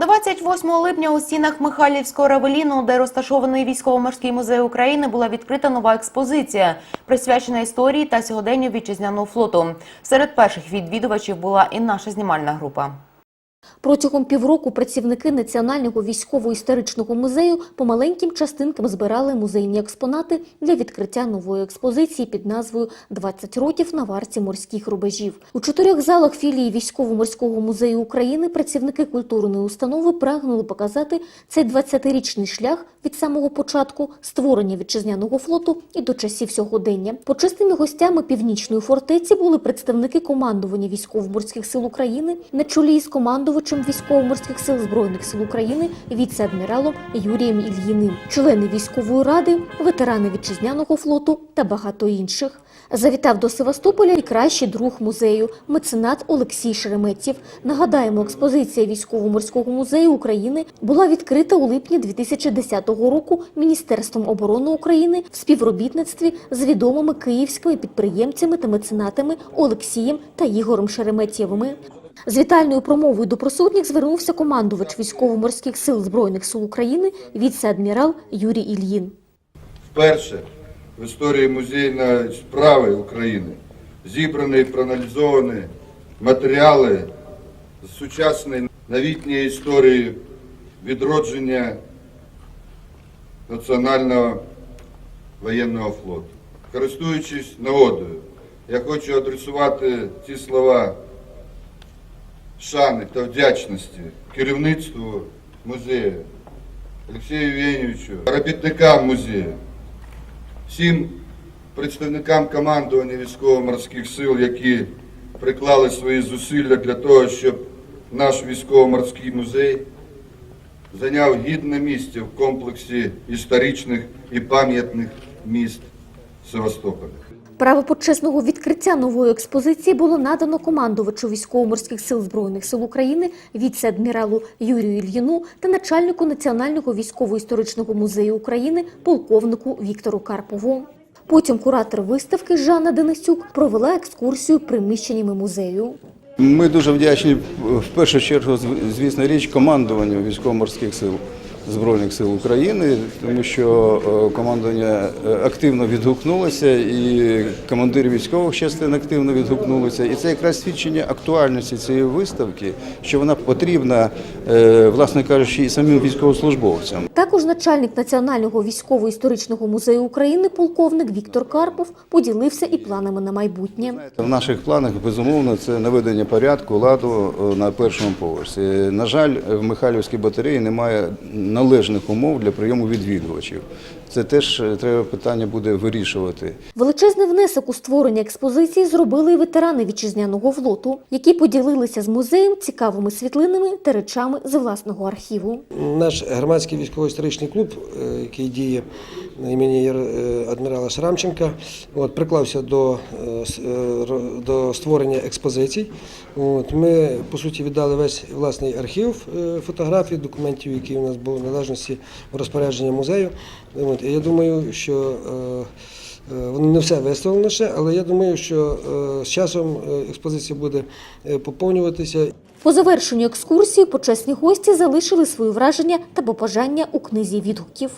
28 липня у стінах Михайлівського равеліну, де розташований військово-морський музей України, була відкрита нова експозиція, присвячена історії та сьогоденню вітчизняного флоту. Серед перших відвідувачів була і наша знімальна група. Протягом півроку працівники Національного військово-історичного музею по маленьким частинкам збирали музейні експонати для відкриття нової експозиції під назвою «20 років на варті морських рубежів». У чотирьох залах філії Військово-морського музею України працівники культурної установи прагнули показати цей 20-річний шлях від самого початку створення вітчизняного флоту і до часів сьогодення. Почесними гостями північної фортеці були представники командування військово-морських сил України на чолі із командувачем військово-морських сил збройних сил України віце-адміралом Юрієм Ільїним, члени військової ради, ветерани вітчизняного флоту та багато інших. Завітав до Севастополя і кращий друг музею, меценат Олексій Шереметєв. Нагадаємо, експозиція військово-морського музею України була відкрита у липні 2010 року Міністерством оборони України в співробітництві з відомими київськими підприємцями та меценатами Олексієм та Ігорем Шереметєвими. З вітальною промовою до присутніх звернувся командувач військово-морських сил Збройних сил України віце-адмірал Юрій Ільїн. Вперше в історії музейної справи України зібрані і проаналізовані матеріали з сучасної новітньої історії відродження Національного воєнного флоту. Користуючись нагодою, я хочу адресувати ці слова шани та вдячності керівництву музею, Олексію Євгенійовичу, робітникам музею, всім представникам командування військово-морських сил, які приклали свої зусилля для того, щоб наш військово-морський музей зайняв гідне місце в комплексі історичних і пам'ятних міст Севастополя. Право почесного відкриття нової експозиції було надано командувачу військово-морських сил Збройних сил України, віце-адміралу Юрію Ільїну та начальнику Національного військово-історичного музею України, полковнику Віктору Карпову. Потім куратор виставки Жанна Денисюк провела екскурсію приміщеннями музею. Ми дуже вдячні в першу чергу, звісно, річ командуванню військово-морських сил Збройних сил України, тому що е, командування е, активно відгукнулося, і командири військових частин активно відгукнулися. І це якраз свідчення актуальності цієї виставки, що вона потрібна, е, власне кажучи, і самим військовослужбовцям. Також начальник Національного військово-історичного музею України, полковник Віктор Карпов, поділився і планами на майбутнє. В наших планах безумовно це наведення порядку, ладу е, на першому поверсі. На жаль, в Михайлівській батареї немає належних умов для прийому відвідувачів. Це теж е, треба питання буде вирішувати. Величезний внесок у створення експозиції зробили і ветерани вітчизняного флоту, які поділилися з музеєм цікавими світлинами та речами з власного архіву. Наш громадський військово-історичний клуб, е, який діє на імені е, адмірала Шрамченка, от, приклався до, е, е, до створення експозицій. От, ми, по суті, віддали весь власний архів фотографій, документів, які у нас були в належності в розпорядження музею. От, і я думаю, що Воно не все виставлено ще, але я думаю, що е, з часом е, експозиція буде е, поповнюватися. По завершенню екскурсії почесні гості залишили свої враження та побажання у книзі відгуків.